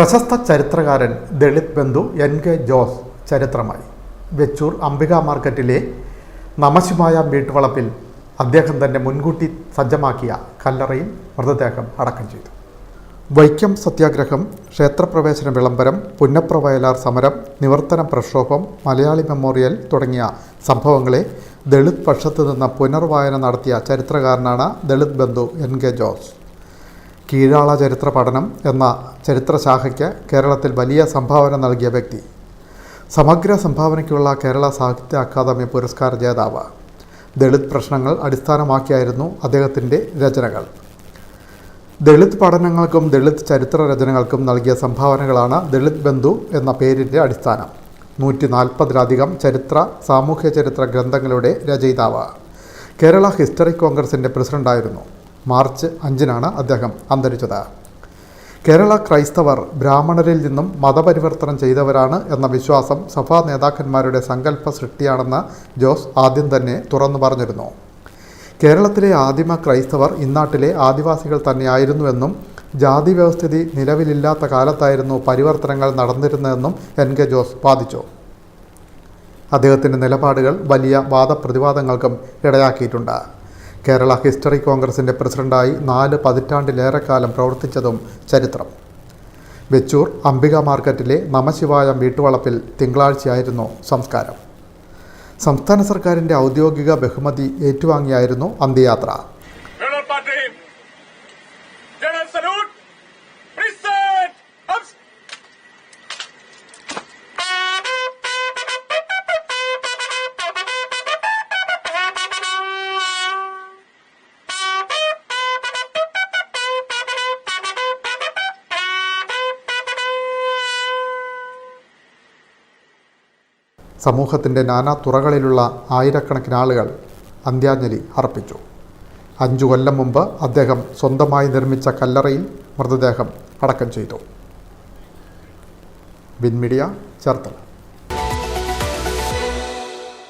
പ്രശസ്ത ചരിത്രകാരൻ Dalit Bandhu N K Jose ചരിത്രമായി. വെച്ചൂർ അംബിക മാർക്കറ്റിലെ നമശിമായ വീട്ടുവളപ്പിൽ അദ്ദേഹം തന്നെ മുൻകൂട്ടി സജ്ജമാക്കിയ കല്ലറയിൽ മൃതദേഹം അടക്കം ചെയ്തു. വൈക്കം സത്യാഗ്രഹം ക്ഷേത്രപ്രവേശന വിളംബരം പുന്നപ്ര വയലാർ സമരം നിവർത്തന പ്രക്ഷോഭം മലയാളി മെമ്മോറിയൽ തുടങ്ങിയ സംഭവങ്ങളെ ദളിത് പക്ഷത്ത് നിന്ന് പുനർവായന നടത്തിയ ചരിത്രകാരനാണ് ദളിത് ബന്ധു എൻ കെ ജോസ്. കീഴാള ചരിത്ര പഠനം എന്ന ചരിത്രശാഖയ്ക്ക് കേരളത്തിൽ വലിയ സംഭാവന നൽകിയ വ്യക്തി. സമഗ്ര സംഭാവനയ്ക്കുള്ള കേരള സാഹിത്യ അക്കാദമി പുരസ്കാര ജേതാവ്. ദളിത് പ്രശ്നങ്ങൾ അടിസ്ഥാനമാക്കിയായിരുന്നു അദ്ദേഹത്തിന്റെ രചനകൾ. ദളിത് പഠനങ്ങൾക്കും ദളിത് ചരിത്ര രചനകൾക്കും നൽകിയ സംഭാവനകളാണ് ദളിത് ബന്ധു എന്ന പേരിന്റെ അടിസ്ഥാനം. നൂറ്റി നാൽപ്പതിലധികം ചരിത്ര സാമൂഹ്യ ചരിത്ര ഗ്രന്ഥങ്ങളുടെ രചയിതാവ്. കേരള ഹിസ്റ്ററി കോൺഗ്രസിന്റെ പ്രസിഡന്റായിരുന്നു. മാർച്ച് അഞ്ചിനാണ് അദ്ദേഹം അന്തരിച്ചത്. കേരള ക്രൈസ്തവർ ബ്രാഹ്മണരിൽ നിന്നും മതപരിവർത്തനം ചെയ്തവരാണ് എന്ന വിശ്വാസം സഭാ നേതാക്കന്മാരുടെ സങ്കല്പ സൃഷ്ടിയാണെന്ന് ജോസ് ആദ്യം തന്നെ തുറന്നു പറഞ്ഞിരുന്നു. കേരളത്തിലെ ആദിമ ക്രൈസ്തവർ ഇന്നാട്ടിലെ ആദിവാസികൾ തന്നെയായിരുന്നുവെന്നും ജാതി വ്യവസ്ഥിതി നിലവിലില്ലാത്ത കാലത്തായിരുന്നു പരിവർത്തനങ്ങൾ നടന്നിരുന്നതെന്നും എൻ കെ ജോസ് വാദിച്ചു. അദ്ദേഹത്തിന്റെ നിലപാടുകൾ വലിയ വാദപ്രതിവാദങ്ങൾക്കും ഇടയാക്കിയിട്ടുണ്ട്. കേരള ഹിസ്റ്ററി കോൺഗ്രസിന്റെ പ്രസിഡന്റായി നാല് പതിറ്റാണ്ടിലേറെക്കാലം പ്രവർത്തിച്ചതും ചരിത്രം. വെച്ചൂർ അംബിക മാർക്കറ്റിലെ നമശിവായം വീട്ടുവളപ്പിൽ തിങ്കളാഴ്ചയായിരുന്നു സംസ്കാരം. സംസ്ഥാന സർക്കാരിന്റെ ഔദ്യോഗിക ബഹുമതി ഏറ്റുവാങ്ങിയായിരുന്നു അന്ത്യയാത്ര. സമൂഹത്തിന്റെ നാനാ തുറകളിലുള്ള ആയിരക്കണക്കിന് ആളുകൾ അന്ത്യാഞ്ജലി അർപ്പിച്ചു. അഞ്ചു കൊല്ലം മുമ്പ് അദ്ദേഹം സ്വന്തമായി നിർമ്മിച്ച കല്ലറയിൽ മൃതദേഹം അടക്കം ചെയ്തു. വിൻമീഡിയ ചേർത്തല.